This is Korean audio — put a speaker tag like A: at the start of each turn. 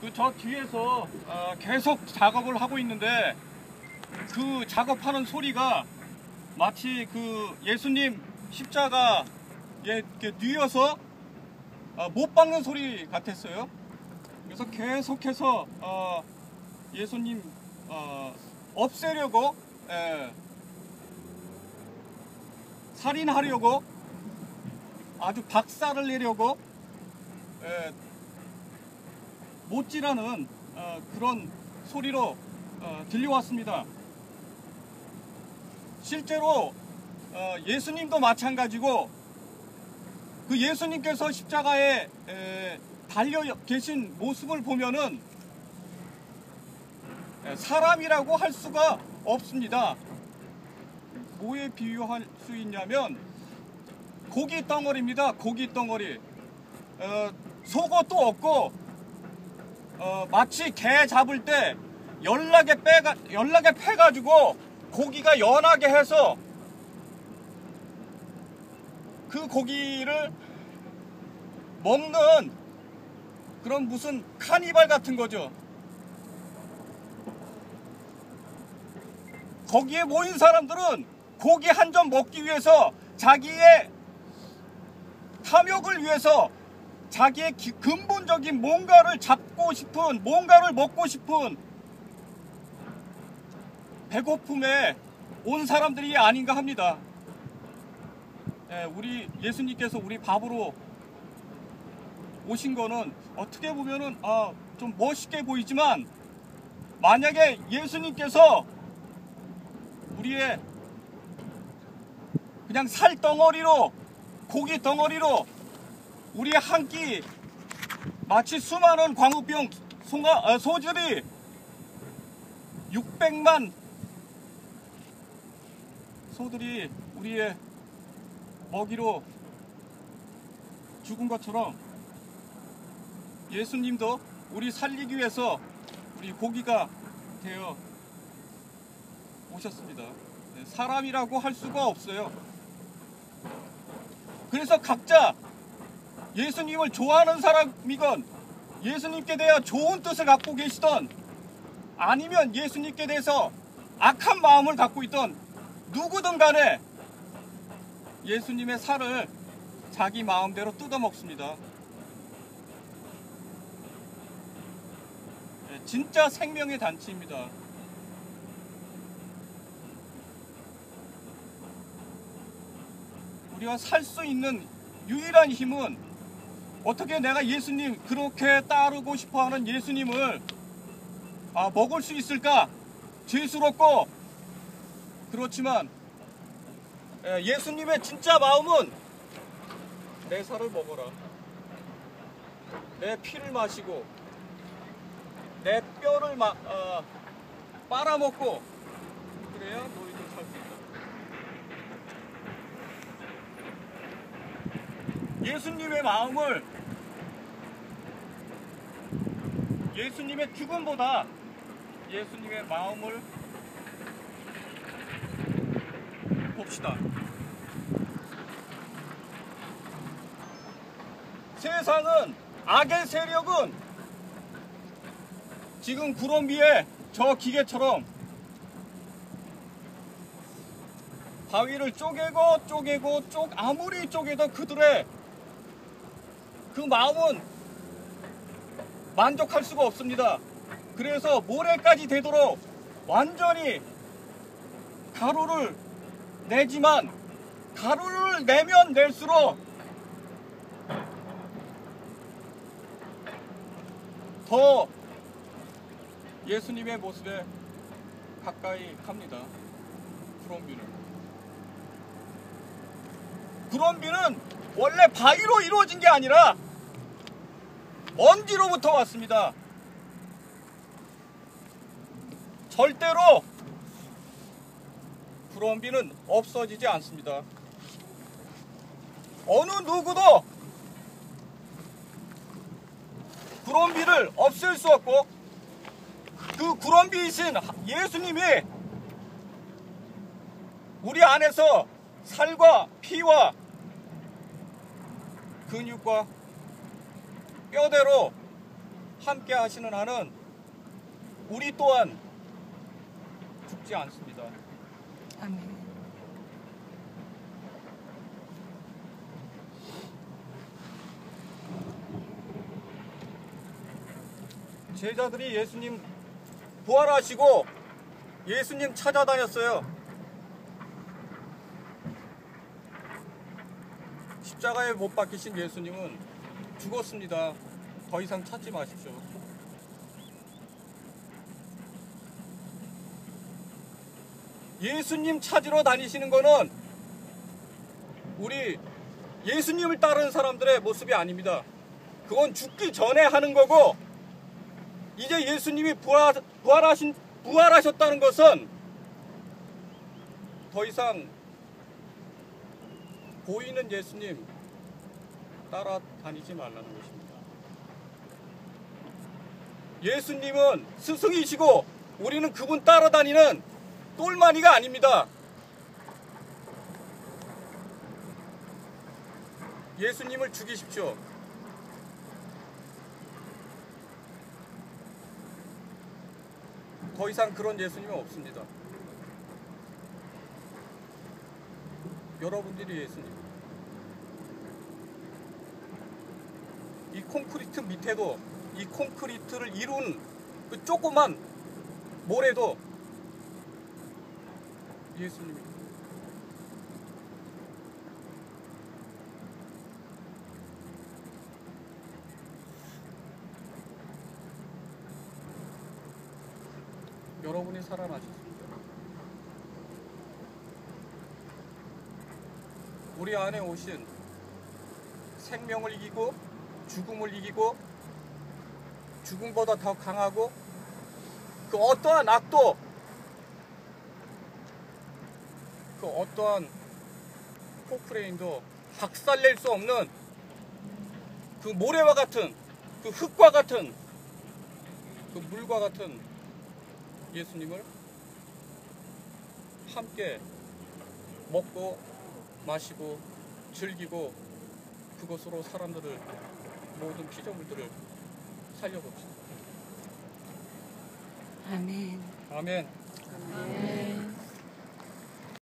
A: 그 저 뒤에서 어, 계속 작업을 하고 있는데 그 작업하는 소리가 마치 그 예수님 십자가 에 이렇게 뉘어서 어, 못 박는 소리 같았어요. 그래서 계속해서 어, 예수님 어, 없애려고 예, 살인하려고 아주 박살을 내려고 예, 못지라는 어, 그런 소리로 어, 들려왔습니다. 실제로 어, 예수님도 마찬가지고 그 예수님께서 십자가에 에, 달려 계신 모습을 보면은 에, 사람이라고 할 수가 없습니다. 뭐에 비유할 수 있냐면 고기 덩어리입니다. 고기 덩어리. 어, 속옷도 없고 어, 마치 개 잡을 때 연락에 빼가 연락에 패가지고 고기가 연하게 해서 그 고기를 먹는 그런 무슨 카니발 같은 거죠. 거기에 모인 사람들은 고기 한 점 먹기 위해서 자기의 탐욕을 위해서 자기의 기, 근본적인 뭔가를 잡고 싶은 뭔가를 먹고 싶은 배고픔에 온 사람들이 아닌가 합니다. 예, 우리 예수님께서 우리 밥으로 오신 거는 어떻게 보면은 아, 좀 멋있게 보이지만 만약에 예수님께서 우리의 그냥 살 덩어리로 고기 덩어리로 우리 한끼 마치 수많은 광우병 어, 소들이 600만 소들이 우리의 먹이로 죽은 것처럼 예수님도 우리 살리기 위해서 우리 고기가 되어 오셨습니다. 네, 사람이라고 할 수가 없어요. 그래서 각자 예수님을 좋아하는 사람이건 예수님께 대해 좋은 뜻을 갖고 계시던 아니면 예수님께 대해서 악한 마음을 갖고 있던 누구든 간에 예수님의 살을 자기 마음대로 뜯어먹습니다. 네, 진짜 생명의 단치입니다. 우리가 살 수 있는 유일한 힘은 어떻게 내가 예수님 그렇게 따르고 싶어하는 예수님을 아, 먹을 수 있을까? 죄스럽고 그렇지만 예, 예수님의 진짜 마음은 내 살을 먹어라. 내 피를 마시고 내 뼈를 마, 어, 빨아먹고 그래야 너희들 살 수 있다. 예수님의 마음을 예수님의 죽음보다 예수님의 마음을 봅시다. 세상은 악의 세력은 지금 구름 위에 저 기계처럼 바위를 쪼개고 쪼개고 쪼 아무리 쪼개도 그들의 그 마음은 만족할 수가 없습니다. 그래서 모래까지 되도록 완전히 가루를 내지만 가루를 내면 낼수록 더 예수님의 모습에 가까이 갑니다. 구럼비는. 구럼비는 원래 바위로 이루어진 게 아니라 먼지로부터 왔습니다. 절대로 구럼비는 없어지지 않습니다. 어느 누구도 구럼비를 없앨 수 없고 그 구럼비이신 예수님이 우리 안에서 살과 피와 근육과 뼈대로 함께 하시는 한은 우리 또한 죽지 않습니다.
B: 아멘.
A: 제자들이 예수님 부활하시고 예수님 찾아다녔어요. 십자가에 못 박히신 예수님은 죽었습니다. 더 이상 찾지 마십시오. 예수님 찾으러 다니시는 거는 우리 예수님을 따르는 사람들의 모습이 아닙니다. 그건 죽기 전에 하는 거고 이제 예수님이 부활, 부활하신, 부활하셨다는 것은 더 이상 보이는 예수님 따라다니지 말라는 것입니다. 예수님은 스승이시고 우리는 그분 따라다니는 똘마니가 아닙니다. 예수님을 죽이십시오. 더 이상 그런 예수님은 없습니다. 여러분들이 예수님. 콘크리트 밑에도 이 콘크리트를 이룬 그 조그만 모래도 예수님이 여러분이 살아나셨습니다. 우리 안에 오신 생명을 이기고 죽음을 이기고 죽음보다 더 강하고 그 어떠한 악도 그 어떠한 포크레인도 박살낼 수 없는 그 모래와 같은 그 흙과 같은 그 물과 같은 예수님을 함께 먹고 마시고 즐기고 그것으로 사람들을 모든 피조물들을 살려봅시다.
B: 아멘.
A: 아멘.
B: 아멘.